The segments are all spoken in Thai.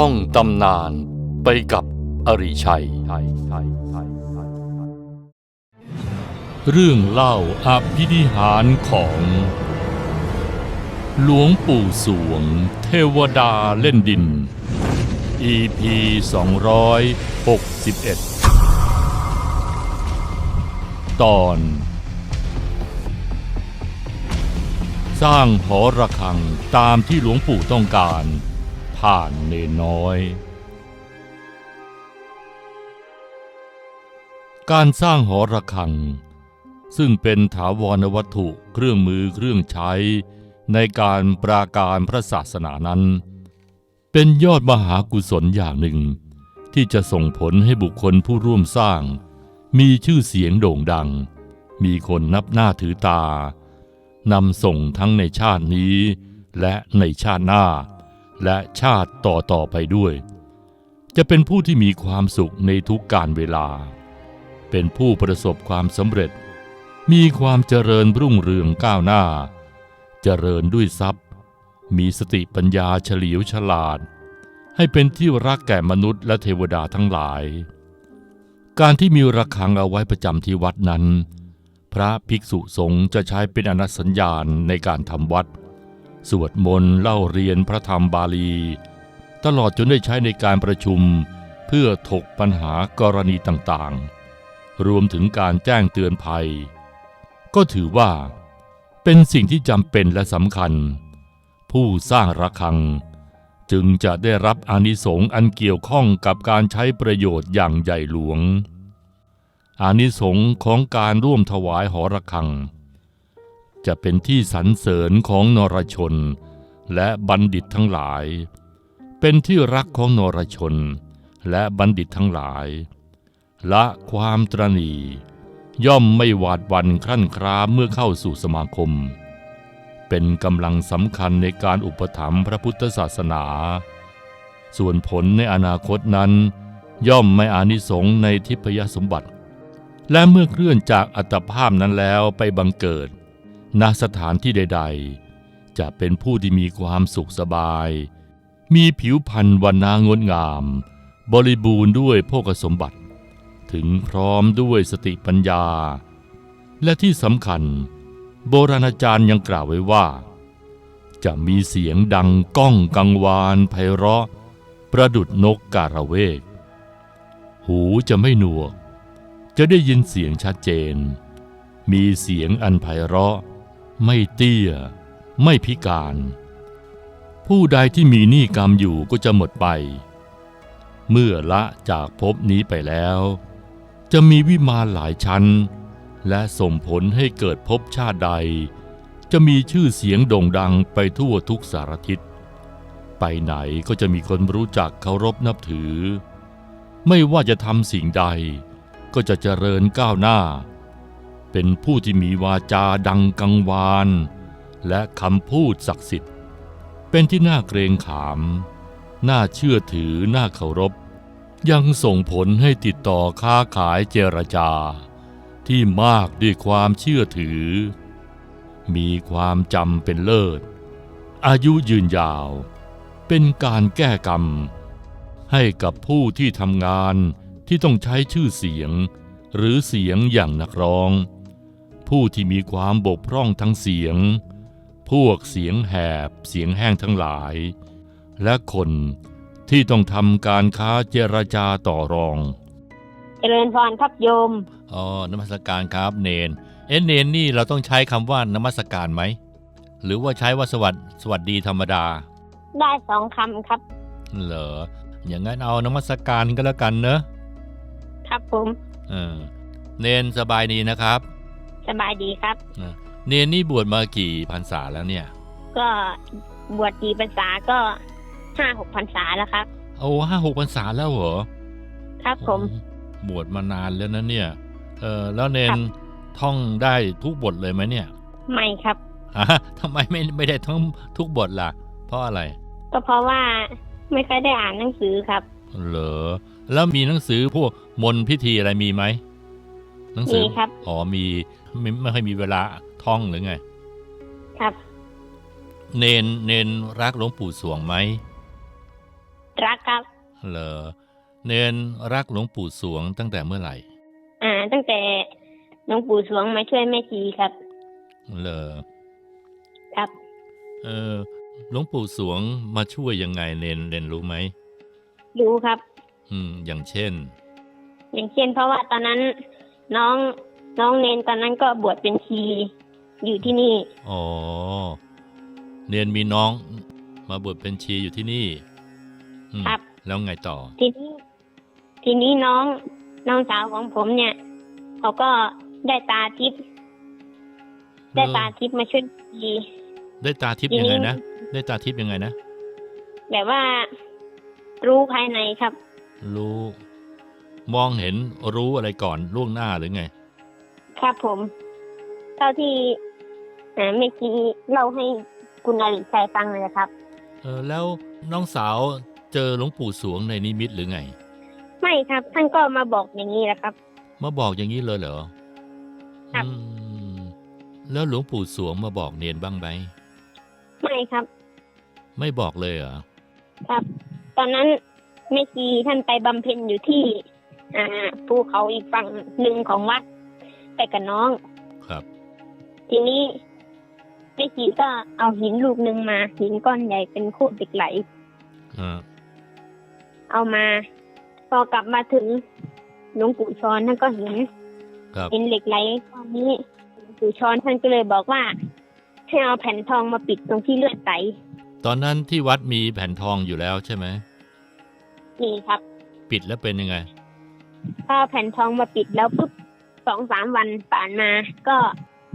ท่องตำนานไปกับอริชัย เรื่องเล่าอภินิหารของ หลวงปู่สวง เทวดาเล่นดิน EP 261 ตอน สร้างหอระฆังตามที่หลวงปู่ต้องการ ผ่านเนนน้อย การสร้างหอระฆัง ซึ่งเป็นถาวรวัตถุเครื่องมือเครื่องใช้ ในการปราการพระศาสนานั้น เป็นยอดมหากุศลอย่างหนึ่ง ที่จะส่งผลให้บุคคลผู้ร่วมสร้าง มีชื่อเสียงโด่งดัง มีคนนับหน้าถือตานำส่งทั้งในชาตินี้และในชาติหน้า และชาติต่อต่อไปด้วย จะเป็นผู้ที่มีความสุขในทุกการเวลา เป็นผู้ประสบความสำเร็จ มีความเจริญรุ่งเรืองก้าวหน้า เจริญด้วยทรัพย์ มีสติปัญญาเฉลียวฉลาด ให้เป็นที่รักแก่มนุษย์และเทวดาทั้งหลาย การที่มีระฆังเอาไว้ประจำที่วัดนั้น พระภิกษุสงฆ์จะใช้เป็นอนัตสัญญาณในการทำวัด สวดมนต์เล่าเรียนพระธรรมบาลี ตลอดจนได้ใช้ในการประชุมเพื่อถกปัญหากรณีต่างๆ รวมถึงการแจ้งเตือนภัย ก็ถือว่า เป็นสิ่งที่จำเป็นและสำคัญ ผู้สร้างระฆัง จึงจะได้รับอานิสงส์อันเกี่ยวข้องกับการใช้ประโยชน์อย่างใหญ่หลวง อานิสงส์ของการร่วมถวายหอระฆัง จะเป็นที่สรรเสริญของนรชน และบัณฑิตทั้งหลาย เป็นที่รักของนรชน และบัณฑิตทั้งหลาย ละความตรณีย่อมไม่หวาดหวันครั่นคราเมื่อเข้าสู่สมาคม เป็นกำลังสำคัญในการอุปถัมภ์พระพุทธศาสนา ส่วนผลในอนาคตนั้น ย่อมไม่อานิสงในทิพยสมบัติ และเมื่อเคลื่อนจากอัตภาพนั้นแล้วไปบังเกิด ณสถานที่ใด ๆ จะเป็นผู้ที่มีความสุขสบาย มีผิวพรรณวันนางดงาม บริบูรณ์ด้วยโภคสมบัติ ถึงพร้อมด้วยสติปัญญา และที่สำคัญ โบราณอาจารย์ยังกล่าวไว้ว่า จะมีเสียงดังก้องกังวานไพเราะ ประดุดนกการะเวก หูจะไม่หนวก จะได้ยินเสียงชัดเจน มีเสียงอันไพเราะ ไม่เตี้ย ไม่พิการ ผู้ใดที่มีหนี้กรรมอยู่ก็จะหมดไป เมื่อละจากภพนี้ไปแล้ว จะมีวิมานหลายชั้น และส่งผลให้เกิดภพชาติใด จะมีชื่อเสียงโด่งดังไปทั่วทุกสารทิศ ไปไหนก็จะมีคนรู้จักเคารพนับถือ ไม่ว่าจะทำสิ่งใดก็จะเจริญก้าวหน้า เป็นผู้ที่มีวาจาดังกังวาน และคำพูดศักดิ์สิทธิ์ เป็นที่น่าเกรงขาม น่าเชื่อถือน่าเคารพ ยังส่งผลให้ติดต่อค้าขายเจรจา ที่มากด้วยความเชื่อถือ มีความจำเป็นเลิศ อายุยืนยาว เป็นการแก้กรรม ให้กับผู้ที่ทำงานที่ต้องใช้ชื่อเสียงหรือเสียงอย่างนักร้อง ผู้ที่มีความบกพร่องทั้งเสียง พวกเสียงแหบ เสียงแห้งทั้งหลาย และคนที่ต้องทำการค้าเจรจาต่อรอง เจริญพรครับโยม อ๋อนมัสการครับเนน เอ๊ะเนนนี่เราต้องใช้คำว่านมัสการไหม หรือว่าใช้ว่าสวัสดสวัสดีธรรมดา ได้สองคำครับ เหรอ อย่างนั้นเอานมัสการก็แล้วกันเนอะ ครับผม เออ เนนสบายดีนะครับ สบายดีครับเออเนนนี่บวชมากี่พรรษาแล้วเนี่ย ก็บวชกี่พรรษาก็ห้าหกพรรษาแล้วครับ โอ้ห้าหกพรรษาแล้วเหรอ ครับผมโอ้บวชมานานแล้วนะเนี่ย เออแล้วเนนครับท่องได้ทุกบทเลยไหมเนี่ย ไม่ครับฮะทำไมไม่ไม่ได้ท่องทุกบทล่ะ เพราะอะไร ก็เพราะว่าไม่ค่อยได้อ่านหนังสือครับ เหรอ แล้วมีหนังสือพวกมนต์พิธีอะไรมีไหมหนังสืมีครับ อ๋อมี ไม่ไม่ค่อยมีเวลาท่องหรือไง ครับ เนนเนนรักหลวงปู่สวงไหมรักครับเหรอเนนรักหลวงปู่สวงตั้งแต่เมื่อไหร่ อ่า ตั้งแต่หลวงปู่สวงมาช่วยแม่ชีครับเหรอครับ เออหลวงปู่สวงมาช่วยยังไงเนนเนนรู้ไหมรู้ครับ อืม อย่างเช่น อย่างเช่น เพราะว่าตอนนั้นน้อง น้องเนนตอนนั้นก็บวชเป็นชีอยู่ที่นี่ อ๋อ เนนมีน้อง มาบวชเป็นชีอยู่ที่นี่อืมครับ แล้วไงต่อ ทีนี้ ทีนี้น้องน้องสาวของผมเนี่ย เขาก็ได้ตาทิพย์ได้ตาทิพย์มาช่วยชีได้ตาทิพย์ยังไงนะ ได้ตาทิพย์ยังไงนะ แบบว่ารู้ภายในครับ รู้ มองเห็นรู้อะไรก่อนล่วงหน้าหรือไง ครับผม เท่าที่อ่าเมื่อกี้เล่าให้คุณอริชัยฟังเลยนะครับ เออแล้วน้องสาวเจอหลวงปู่สวงในนิมิตหรือไง ไม่ครับ ท่านก็มาบอกอย่างนี้แหละครับ มาบอกอย่างนี้เลยเหรอครับ อืมแล้วหลวงปู่สวงมาบอกเนนบ้างไหมไม่ครับ ไม่บอกเลยเหรอครับ ตอนนั้นแม่ชีท่านไปบำเพ็ญอยู่ที่ อ่าภูเขาอีกฝั่งหนึ่งของวัด ไปกับน้อง ครับ ทีนี้แม่ชีก็เอาหินลูกหนึ่งมา หินก้อนใหญ่เป็นโคตรเหล็กไหลอ่าเอามา พอกลับมาถึงหลวงปู่ชอนท่านก็เห็นครับเห็นเหล็กไหลก้อนนี้หลวงปู่ชอนท่านก็เลยบอกว่าให้เอาแผ่นทองมาปิดตรงที่เลือดไหลตอนนั้นที่วัดมีแผ่นทองอยู่แล้วใช่ไหมนี่ครับ ปิดแล้วเป็นยังไงพอแผ่นทองมาปิดแล้วปุ๊บ สองสามวันผ่านมา ก็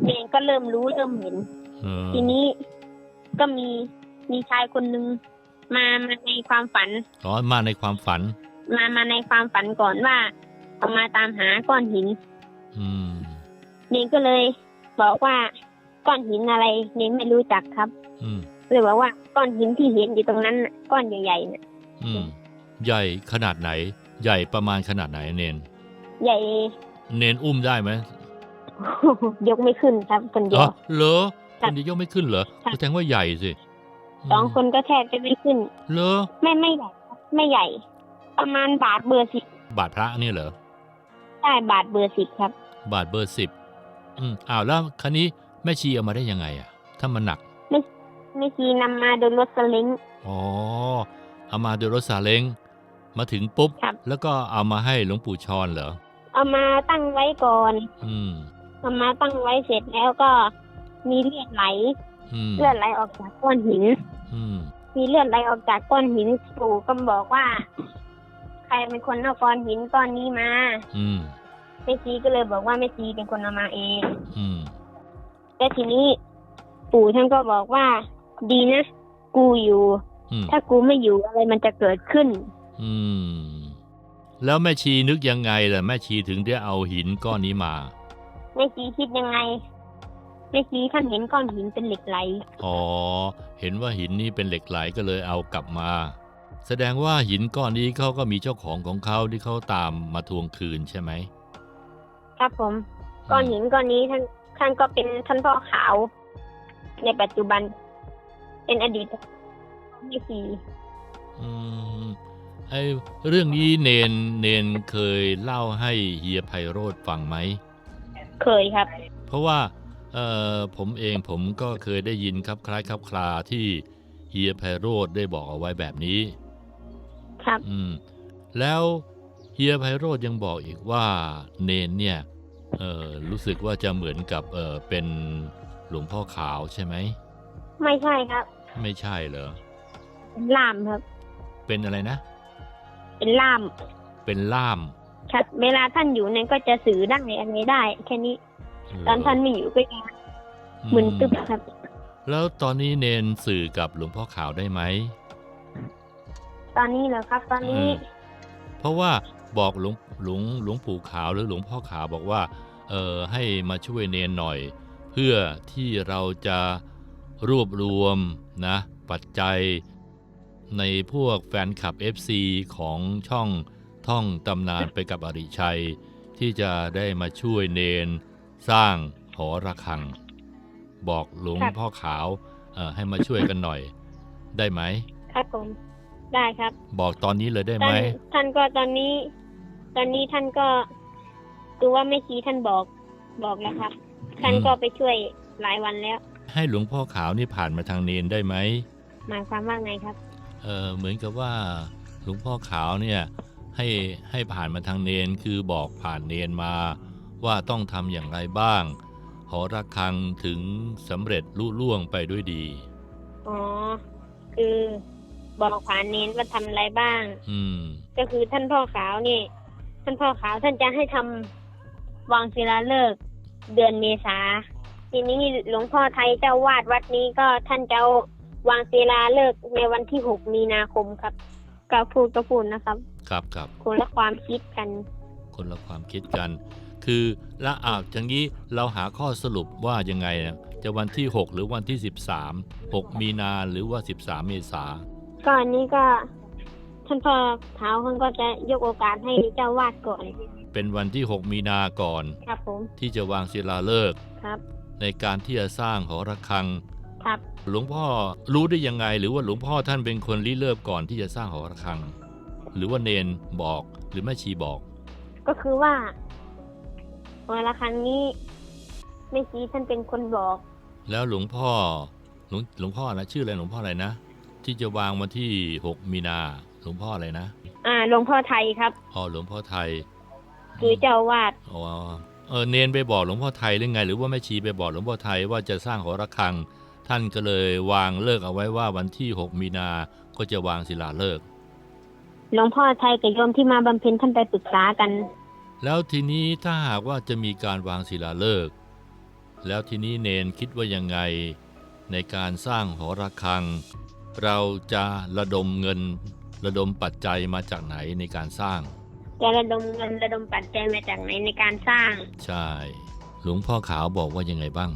เนงก็เริ่มรู้เริ่มเห็นเออทีนี้ก็มีมีชายคนหนึ่งมามาในความฝันอ๋อมาในความฝัน มามาในความฝันก่อนว่าเอามาตามหาก้อนหิน อืมเนงก็เลย บอกว่าก้อนหินอะไรเนงไม่รู้จักครับ อืมเลยบอกว่าก้อนหินที่เห็นอยู่ตรงนั้นน่ะก้อนใหญ่ๆน่ะ อืม ใหญ่ขนาดไหน ใหญ่ประมาณขนาดไหนเนนใหญ่ เนนอุ้มได้ไหมยกไม่ขึ้นครับคนเดีอ๋ยอวเหรอคครับนเดียวยกไม่ขึ้นเหรอค่ะแสดงว่าใหญ่สิสองคนก็แทบจะไม่ขึ้น เหรอ ไม่ไม่ใหญ่ครับไม่ใหญ่ ประมาณบาทเบอร์สิบบาทพระเนี่ยเหรอได้บาทเบอร์สิบครับ บาทเบอร์สิบอืมอ้าวแล้วคันนี้แม่ชีเอามาได้ยังไงอะ ถ้ามันหนักไม่ชีนำมาโดยรถสลิงอ๋อเอามาโดยรถซาเล้งมาถึงปุ๊บครับแล้วก็เอามาให้หลวงปู่ชอนเหรอ เอามาตั้งไว้ก่อน อืมเอามาตั้งไว้เสร็จแล้วก็มีเลือดไหล อืมเลือดไหลออกจากก้อนหิน อืมมีเลือดไหลออกจากก้อนหินปู่ก็บอกว่า ใครเป็นคนเอาก้อนหินก้อนนี้มาอืมแม่ชีก็เลยบอกว่าแม่ชีเป็นคนเอามาเองอืมแล้วทีนี้ ปู่ท่านก็บอกว่า ดีนะ กูอยู่ อืมถ้ากูไม่อยู่อะไรมันจะเกิดขึ้น อืม แล้วแม่ชีนึกยังไงล่ะแม่ชีถึงได้เอาหินก้อนนี้มาแม่ชีคิดยังไงแม่ชีท่านเห็นก้อนหินเป็นเหล็กไหล อ๋อ เห็นว่าหินนี้เป็นเหล็กไหลก็เลยเอากลับมา แสดงว่าหินก้อนนี้เขาก็มีเจ้าของของเขาที่เขาตามมาทวงคืนใช่ไหมครับผม ก้อนหินก้อนนี้ท่านท่านก็เป็นท่านพ่อขาว ในปัจจุบัน เป็นอดีตแม่ชีอืม ไอเรื่องนี้เนนเนนเคยเล่าให้เฮียไพโรธฟังไหม เคยครับ เพราะว่าเอ่อผมเองผมก็เคยได้ยินครับคล้ายครับคลาที่เฮียไพโรธได้บอกเอาไว้แบบนี้ ครับอืม แล้วเฮียไพโรธยังบอกอีกว่าเนนเนี่ยเออรู้สึกว่าจะเหมือนกับเออเป็นหลวงพ่อขาวใช่ไหม ไม่ใช่ครับ ไม่ใช่เหรอ เป็นล่ามครับ เป็นอะไรนะ เป็นล่าม เป็นล่ามครับเวลาท่านอยู่เนี่ยก็จะสื่อได้อะไรได้ แค่นี้เหรตอนท่านไม่อยู่ก็จะมึนตึ๊บครับ แล้วตอนนี้เนนสื่อกับหลวงพ่อขาวได้ไหมตอนนี้เหรอครับ ตอนนี้อืมเพราะว่าบอกหลวงหลวงหลวงปู่ขาวหรือหลวงพ่อขาวบอกว่า เออให้มาช่วยเนนหน่อย เพื่อที่เราจะรวบรวมนะ ปัจจัย ในพวกแฟนคลับ FC ของช่องท่องตำนานไปกับอริชัย ที่จะได้มาช่วยเนน สร้างหอระฆัง บอกหลวงครับพ่อขาวเออให้มาช่วยกันหน่อย ได้ไหม ครับผมได้ครับ บอกตอนนี้เลยได้ไหท่ามนท่านก็ตอนนี้ ตอนนี้ท่านก็คือว่าไม่ชี้ท่านบอกบอกแล้วครับ ท่านก็ไปช่วยหลายวันแล้ว ให้หลวงพ่อขาวนี่ผ่านมาทางเนนได้ไหมหมายความว่าไงครับ เออเหมือนกับว่าหลวงพ่อขาวเนี่ยให้ให้ผ่านมาทางเนนคือบอกผ่านเนนมาว่าต้องทำอย่างไรบ้าง หอระฆังถึงสำเร็จลุล่วงไปด้วยดี อ๋อ คือบอกผ่านเน้นว่าทำอะไรบ้าง อืม ก็คือท่านพ่อขาวนี่ ท่านพ่อขาวท่านจะให้ทำวางศิลาฤกษ์เดือนเมษาทีนี้หลวงพ่อไทยเจ้าวาดวัดนี้ก็ท่านจะเอา วางศิลาฤกษ์ในวันที่หกมีนาคมครับก็พูดก็พูดนะครับ ครับครับคนละความคิดกัน คนละความคิดกัน คือและอาบอย่างนี้เราหาข้อสรุปว่ายังไงนะจะวันที่ 6 หรือวันที่ 13 6 มีนาหรือว่า 13 เมษาก็อันนี้ก็ท่านพ่อขาวท่านก็จะยกโอกาสให้เจ้าวาดก่อน เป็นวันที่ 6 มีนาก่อน ครับผม ที่จะวางศิลาฤกษ์ครับ ในการที่จะสร้างหอระฆัง ครับ หลวงพ่อรู้ได้ยังไง หรือว่าหลวงพ่อท่านเป็นคนริเริ่มก่อนที่จะสร้างหอระฆัง หรือว่าเนนบอกหรือแม่ชีบอก ก็คือว่าวันละครั้งนี้แม่ชีท่านเป็นคนบอก แล้วหลวงพ่อหลวงหลวงพ่อนะชื่ออะไรหลวงพ่ออะไรนะที่จะวางวันที่6มีนาหลวงพ่ออะไรนะ อ่าหลวงพ่อไทยครับอ๋อหลวงพ่อไทย คือเจ้าอาวาดอ๋อเออเนนไปบอกหลวงพ่อไทยหรือไง หรือว่าแม่ชีไปบอกหลวงพ่อไทยว่าจะสร้างหอระฆัง ท่านก็เลยวางเลิกเอาไว้ว่าวันที่ 6 มีนาก็จะวางศิลาฤกษ์หลวงพ่อไทยกับโยมที่มาบำเพ็ญท่านไปปรึกษากัน แล้วทีนี้ถ้าหากว่าจะมีการวางศิลาฤกษ์แล้วทีนี้เนนคิดว่ายังไงในการสร้างหอระฆัง เราจะระดมเงินระดมปัจจัยมาจากไหนในการสร้าง จะระดมเงินระดมปัจจัยมาจากไหนในการสร้าง ใช่ หลวงพ่อขาวบอกว่ายังไงบ้าง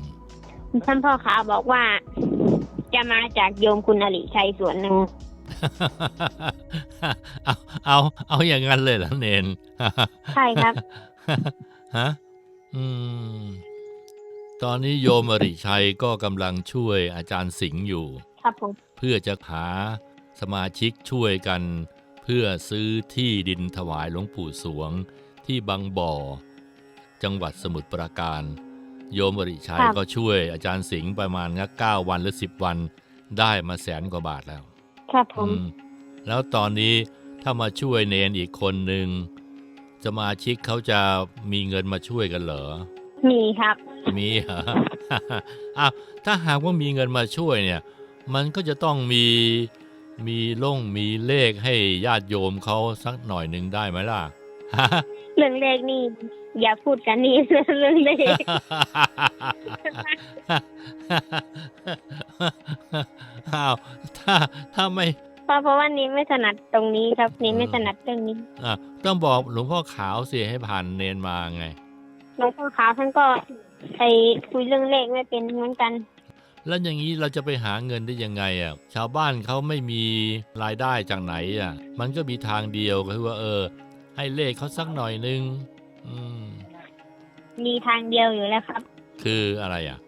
ท่านพ่อขาวบอกว่า จะมาจากโยมคุณอริชัยส่วนหนึ่งเอาเอาเอาอย่างนั้นเลยเหรอเนนใช่ครับฮะอืมตอนนี้โยมอริชัยก็กำลังช่วยอาจารย์สิงห์อยู่ ครับผมเพื่อจะหาสมาชิกช่วยกัน เพื่อซื้อที่ดินถวายหลวงปู่สวงที่บางบ่อ จังหวัดสมุทรปราการ โยมอริชัยก็ช่วยอาจารย์สิงห์ประมาณงักเก้าวันหรือสิบวันได้มาแสนกว่าบาทแล้วครับผมอืมแล้วตอนนี้ถ้ามาช่วยเนนอีกคนหนึ่งสมาชิกเขาจะมีเงินมาช่วยกันเหรอ มีครับ มีเหรออ้าวถ้าหากว่ามีเงินมาช่วยเนี่ย มันก็จะต้องมีมีล่งมีเลขให้ญาติโยมเขาสักหน่อยหนึ่งได้ไหมล่ะ เรื่องเลขนี่ อย่าพูดกันนี่เรื่องเลขอ้าวถ้าถ้าไม่เพราะเพราะว่านี้ไม่ถนัดตรงนี้ครับ นี่ไม่ถนัดเรื่องนี้อะต้องบอกหลวงพ่อขาวสิให้ผ่านเนนมาไงหลวงพ่อขาวท่านก็ไปคุยเรื่องเลขไม่เป็นเหมือนกัน แล้วอย่างนี้เราจะไปหาเงินได้ยังไงอะ ชาวบ้านเขาไม่มีรายได้จากไหนอะ มันก็มีทางเดียวก็คือว่าเออ ให้เลขเขาสักหน่อยนึง อืม มีทางเดียวอยู่แล้วครับ คืออะไรอะ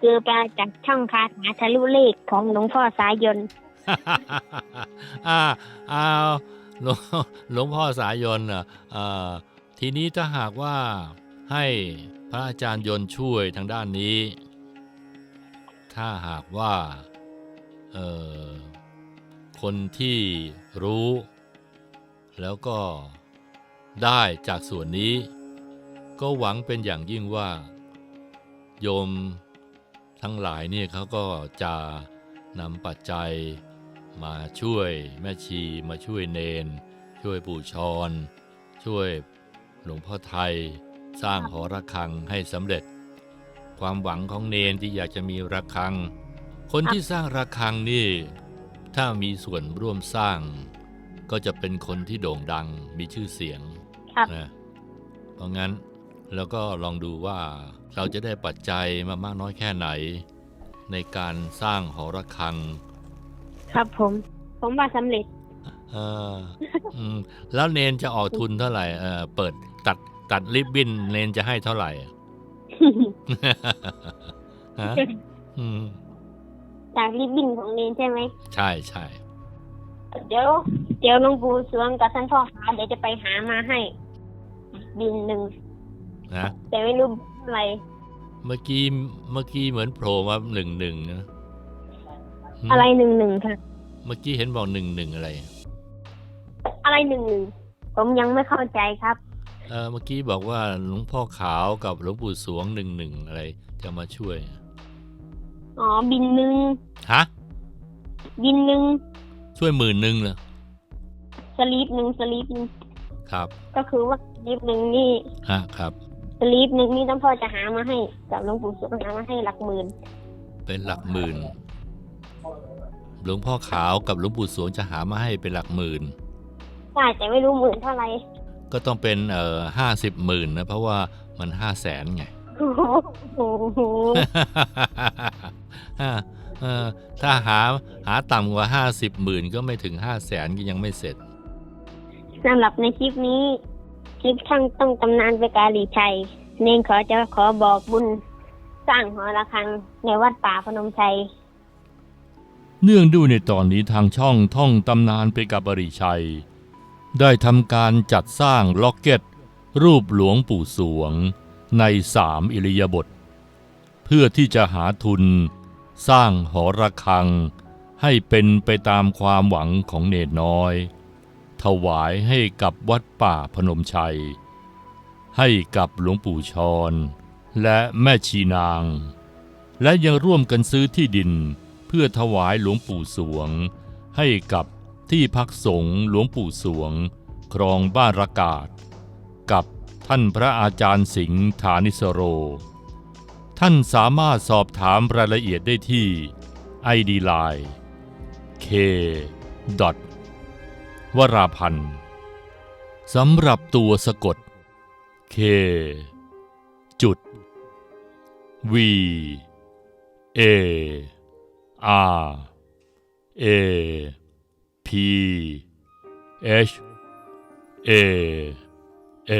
คือไปจากช่องคาถาทะลุเลขของหลวงพ่อสายยนต์อ่าอ้าวหลวงหลวงพ่อสายยนต์อะเอ่อทีนี้ถ้าหากว่าให้พระอาจารย์ยนต์ช่วยทางด้านนี้ ถ้าหากว่า เอ่อคนที่รู้ แล้วก็ได้จากส่วนนี้ ก็หวังเป็นอย่างยิ่งว่า โยมทั้งหลายเนี่ยเขาก็จะนำปัจจัยมาช่วยแม่ชีมาช่วยเนน ช่วยปู่ชร ช่วยหลวงพ่อไทย สร้างหอระฆังให้สำเร็จ ความหวังของเนนที่อยากจะมีระฆัง คนที่สร้างระฆังนี่ ถ้ามีส่วนร่วมสร้าง ก็จะเป็นคนที่โด่งดังมีชื่อเสียงครับนะเพราะงั้นเราก็ลองดูว่าเราจะได้ปัจจัยมามากน้อยแค่ไหน ในการสร้างหอระฆัง ครับผม ผมว่าสำเร็จเอออืมแล้วเนนจะออกทุนเท่าไหร่เออเปิดตัดตัดริบบิ้นเนนจะให้เท่าไหร่ฮะอืมจากริบบิ้นของเนนใช่ไหมใช่ใช่เดี๋ยว เดี๋ยวหลวงปู่สวงกับท่านพ่อขาวเดี๋ยวจะไปหามาให้ บินหนึ่งนะ แต่ไม่รู้อะไร เมื่อกี้เมื่อกี้เหมือนโผล่มาหนึ่งหนึ่งนะหืมอะไรหนึ่งหนึ่งค่ะ เมื่อกี้เห็นบอกหนึ่งหนึ่งอะไร อะไรหนึ่งหนึ่งผมยังไม่เข้าใจครับเออเมื่อกี้บอกว่าหลวงพ่อขาวกับหลวงปู่สวงหนึ่งหนึ่งอะไร จะมาช่วย อ๋อบินหนึ่งฮะ บินหนึ่งช่วยหมื่นหนึ่งเหรอ สลีปหนึ่งสลีปหนึ่งครับ ก็คือว่าสลีปหนึ่งนี่ฮะครับสลีปหนึ่งนี่ต้องพ่อจะหามาให้กับหลวงปู่สวงหามาให้หลักหมื่น เป็นหลักหมื่น หลวงพ่อขาวกับหลวงปู่สวงจะหามาให้เป็นหลักหมื่นใช่แต่ไม่รู้หมื่นเท่าไหร่ก็ต้องเป็นเอ่อห้าสิบหมื่นนะเพราะว่ามันห้าแสนไงโอ้โหเออถ้าหาหาต่ำกว่าห้าสิบหมื่นก็ไม่ถึงห้าแสนก็ยังไม่เสร็จ สำหรับในคลิปนี้ คลิปช่างต้องตำนานไปกาลีชัย เนงขอจะขอบอกบุญสร้างหอระฆังในวัดป่าพนมชัย เนื่องด้วยในตอนนี้ทางช่องท่องตำนานไปกับบริชัย ได้ทำการจัดสร้างล็อกเก็ต รูปหลวงปู่สวง ในสามอิริยาบถเพื่อที่จะหาทุน สร้างหอระฆัง ให้เป็นไปตามความหวังของเนตรน้อย ถวายให้กับวัดป่าพนมชัย ให้กับหลวงปู่ชร และแม่ชีนาง และยังร่วมกันซื้อที่ดินเพื่อถวายหลวงปู่สวง ให้กับที่พักสงฆ์หลวงปู่สวง ครองบ้านระกาศ กับท่านพระอาจารย์สิงห์ฐานิสโร ท่านสามารถสอบถามรายละเอียดได้ที่ ID Line k วราพันธ์สำหรับตัวสะกด k จุด v a r a p h a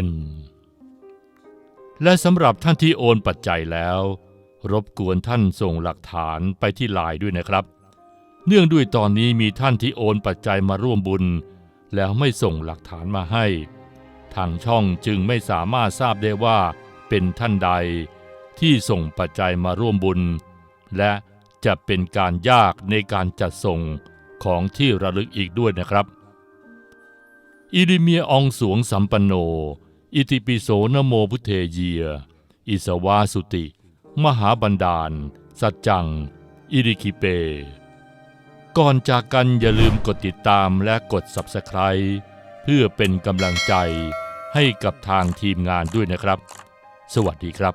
n และสำหรับท่านที่โอนปัจจัยแล้ว รบกวนท่านส่งหลักฐานไปที่ไลน์ด้วยนะครับ เนื่องด้วยตอนนี้มีท่านที่โอนปัจจัยมาร่วมบุญ แล้วไม่ส่งหลักฐานมาให้ ทางช่องจึงไม่สามารถทราบได้ว่าเป็นท่านใดที่ส่งปัจจัยมาร่วมบุญ และจะเป็นการยากในการจัดส่งของที่ระลึกอีกด้วยนะครับ อิริเมียอองสวงสัมปันโน อิติปิโสนโมพุเทเยีย อิสวาสุติ มหาบันดาล สัจจัง อิริคิเป ก่อนจากกันอย่าลืมกดติดตามและกด Subscribe เพื่อเป็นกำลังใจให้กับทางทีมงานด้วยนะครับ สวัสดีครับ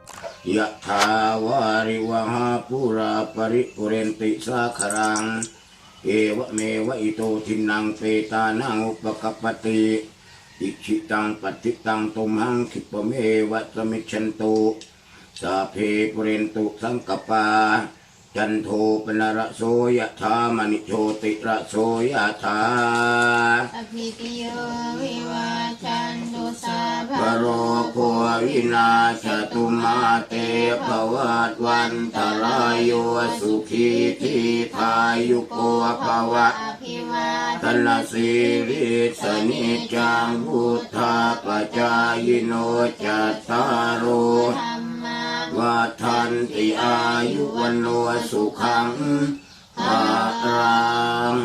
ยะถาวาริวหาปุราปริปุเรนติสาครัง เอวเมวอิโตทินังเปตานังอุปกปติอิชิตังปฏิตังตุมหังคิปเมวะสมิชันตุสาเพปุเรนตุสังกปา จันโทปนระโสยะธามณิโชติระโสยะธาอภิติโยวิวาจันตุสาปภะโรโควินาศตุมาเตภวัตวันตรายโยสุขีทีพายุโกภวะอภิวาธนสีริสนิจังพุทธาปจายโนจัตตารโอธรรมา วัดทันติอายุวันโนสุขังอารัง